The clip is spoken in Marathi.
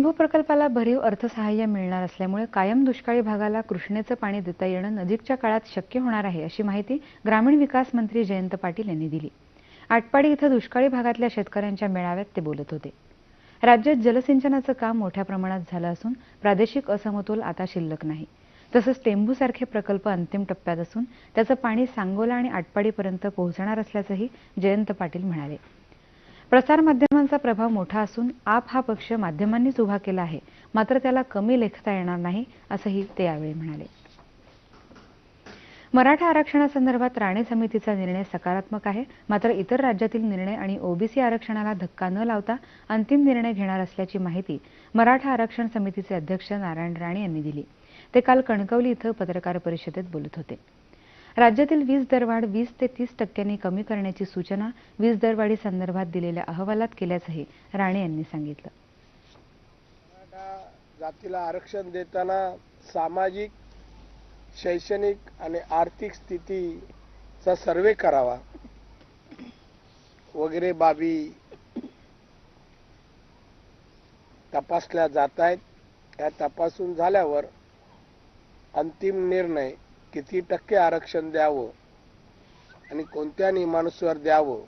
कुंभ प्रकल्पाला भरीव अर्थसहाय्य मिळणार असल्यामुळे कायम दुष्काळी भागाला कृष्णेचं पाणी देता येणं नजीकच्या काळात शक्य होणार आहे अशी माहिती ग्रामीण विकास मंत्री जयंत पाटील यांनी दिली. आटपाडी इथं दुष्काळी भागातल्या शेतकऱ्यांच्या मेळाव्यात ते बोलत होते. राज्यात जलसिंचनाचं काम मोठ्या प्रमाणात झालं असून प्रादेशिक असमतोल आता शिल्लक नाही. तसंच टेंभूसारखे प्रकल्प अंतिम टप्प्यात असून त्याचं पाणी सांगोला आणि आटपाडीपर्यंत पोहोचणार असल्याचंही जयंत पाटील म्हणाले. प्रसारमाध्यमांचा प्रभाव मोठा असून आप हा पक्ष माध्यमांनीच उभा केला आहे. मात्र त्याला कमी लेखता येणार नाही असंही ते यावेळी म्हणाले. मराठा आरक्षणासंदर्भात राणे समितीचा निर्णय सकारात्मक आहे. मात्र इतर राज्यातील निर्णय आणि ओबीसी आरक्षणाला धक्का न लावता अंतिम निर्णय घेणार असल्याची माहिती मराठा आरक्षण समितीचे अध्यक्ष नारायण राणे यांनी दिली. ते काल कणकवली इथं पत्रकार परिषदेत बोलत होते. राज्यातील वीज दरवाढ वीस ते तीस टक्क्यांनी कमी करण्याची सूचना वीज दरवाढी संदर्भात दिलेल्या अहवालात केल्याचंही राणे यांनी सांगितलं. जातीला आरक्षण देताना सामाजिक शैक्षणिक आणि आर्थिक स्थितीचा सर्वे करावा वगैरे बाबी तपासल्या जात आहेत. त्या तपासून झाल्यावर अंतिम निर्णय किती टक्के आरक्षण द्यावं? आणि कोणत्या नियमानुसार द्यावं?